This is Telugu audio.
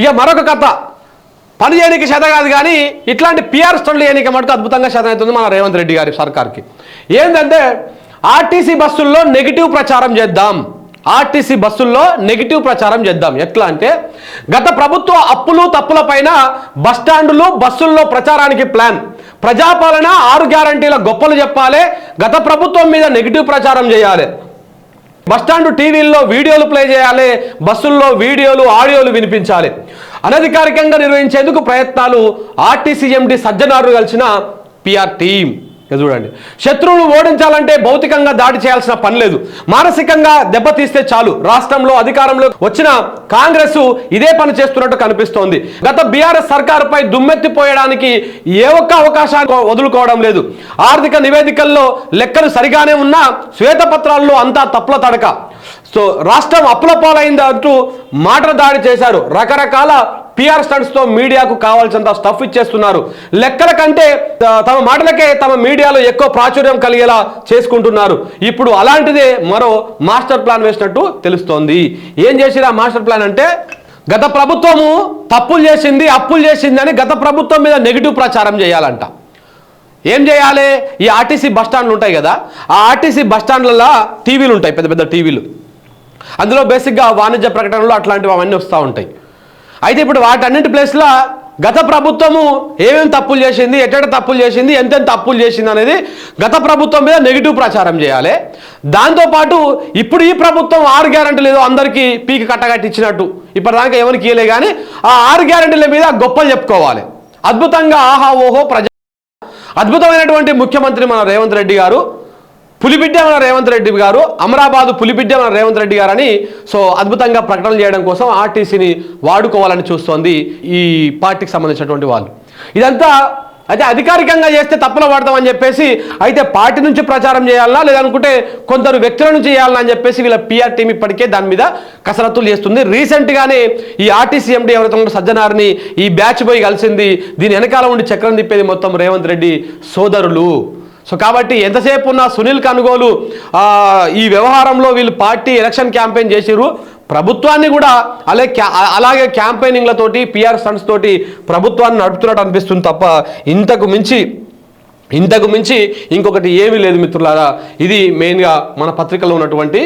ఇక మరొక కథ. పని చేయడానికి చేత కాదు కానీ ఇట్లాంటి పిఆర్ స్టండ్లు చేయడానికి మటుకు అద్భుతంగా శాతం అవుతుంది మన రేవంత్ రెడ్డి గారి సర్కార్కి. ఏంటంటే ఆర్టీసీ బస్సుల్లో నెగిటివ్ ప్రచారం చేద్దాం. ఆర్టీసీ బస్సుల్లో నెగిటివ్ ప్రచారం చేద్దాం. ఎట్లా అంటే గత ప్రభుత్వ అప్పులు తప్పుల పైన బస్టాండులు బస్సుల్లో ప్రచారానికి ప్లాన్. ప్రజాపాలన ఆరు గ్యారంటీల గొప్పలు చెప్పాలి గత ప్రభుత్వం మీద నెగిటివ్ ప్రచారం చేయాలి. బస్టాండ్ టీవీల్లో వీడియోలు ప్లే చేయాలి బస్సుల్లో వీడియోలు ఆడియోలు వినిపించాలి. అనధికారికంగా నిర్వహించేందుకు ప్రయత్నాలు ఆర్టీసీఎండి సజ్జనారు కలిసిన పిఆర్ టీం చూడండి. శత్రువును ఓడించాలంటే భౌతికంగా దాడి చేయాల్సిన పని లేదు. మానసికంగా దెబ్బతీస్తే చాలు. రాష్ట్రంలో అధికారంలో వచ్చిన కాంగ్రెస్ ఇదే పని చేస్తున్నట్టు కనిపిస్తోంది. గత బీఆర్ఎస్ సర్కారుపై దుమ్మెత్తిపోయడానికి ఏ ఒక్క అవకాశాన్ని వదులుకోవడం లేదు. ఆర్థిక నివేదికల్లో లెక్కలు సరిగానే ఉన్నా శ్వేతపత్రాల్లో అంతా తప్పుల తడక. సో రాష్ట్రం అప్పుల పాలైంది అంటూ మాటల దాడి చేశారు. రకరకాల పిఆర్ స్టంట్స్తో మీడియాకు కావాల్సినంత స్టఫ్ ఇచ్చేస్తున్నారు. లెక్కల కంటే తమ మాటలకే తమ మీడియాలో ఎక్కువ ప్రాచుర్యం కలిగేలా చేసుకుంటున్నారు. ఇప్పుడు అలాంటిదే మరో మాస్టర్ ప్లాన్ వేసినట్టు తెలుస్తోంది. ఏం చేసిరా మాస్టర్ ప్లాన్ అంటే గత ప్రభుత్వము తప్పులు చేసింది అప్పులు చేసింది అని గత ప్రభుత్వం మీద నెగిటివ్ ప్రచారం చేయాలంట. ఏం చేయాలి? ఈ ఆర్టీసీ బస్ స్టాండ్లు ఉంటాయి కదా ఆ ఆర్టీసీ బస్ స్టాండ్లలో టీవీలు ఉంటాయి పెద్ద పెద్ద టీవీలు. అందులో బేసిక్గా వాణిజ్య ప్రకటనలు అట్లాంటివి అవన్నీ వస్తూ ఉంటాయి. అయితే ఇప్పుడు వాటన్నింటి ప్లేస్లో గత ప్రభుత్వము ఏమేమి తప్పులు చేసింది ఎక్కడ తప్పులు చేసింది ఎంతెంత తప్పులు చేసింది అనేది గత ప్రభుత్వం మీద నెగిటివ్ ప్రచారం చేయాలి. దాంతోపాటు ఇప్పుడు ఈ ప్రభుత్వం ఆరు గ్యారంటీలు ఏదో అందరికీ పీకి కట్టగట్టి ఇచ్చినట్టు ఇప్పటిదాకా ఎవరికి ఇయలే కానీ ఆ ఆరు గ్యారంటీల మీద గొప్పలు చెప్పుకోవాలి. అద్భుతంగా ఆహా ఓహో ప్రజా అద్భుతమైనటువంటి ముఖ్యమంత్రి మన రేవంత్ రెడ్డి గారు పులిబిడ్డ మన రేవంత్ రెడ్డి గారు అమరాబాద్ పులిబిడ్డ మన రేవంత్ రెడ్డి గారు అని సో అద్భుతంగా ప్రకటనలు చేయడం కోసం ఆర్టీసీని వాడుకోవాలని చూస్తోంది ఈ పార్టీకి సంబంధించినటువంటి వాళ్ళు. ఇదంతా అయితే అధికారికంగా చేస్తే తప్పులు పడతామని చెప్పేసి అయితే పార్టీ నుంచి ప్రచారం చేయాలన్నా లేదనుకుంటే కొందరు వ్యక్తుల నుంచి చేయాలనా అని చెప్పేసి వీళ్ళ పిఆర్ టీం ఇప్పటికే దాని మీద కసరత్తులు చేస్తుంది. రీసెంట్గానే ఈ ఆర్టీసీ ఎండి ఎవరైతే ఉన్నారో సజ్జనారిని ఈ బ్యాచ్ పోయి కలిసింది. దీని వెనకాల ఉండి చక్రం తిప్పేది మొత్తం రేవంత్ రెడ్డి సోదరులు. సో కాబట్టి ఎంతసేపు ఉన్న సునీల్ కనుగోలు ఈ వ్యవహారంలో వీళ్ళు పార్టీ ఎలక్షన్ క్యాంపెయిన్ చేసిర్రు. ప్రభుత్వాన్ని కూడా అలాగే అలాగే క్యాంపెయినింగ్లతోటి పిఆర్ సన్స్ తోటి ప్రభుత్వాన్ని నడుపుతున్నట్టు అనిపిస్తుంది తప్ప ఇంతకు మించి ఇంతకు మించి ఇంకొకటి ఏమీ లేదు మిత్రులారా. ఇది మెయిన్గా మన పత్రికలో ఉన్నటువంటి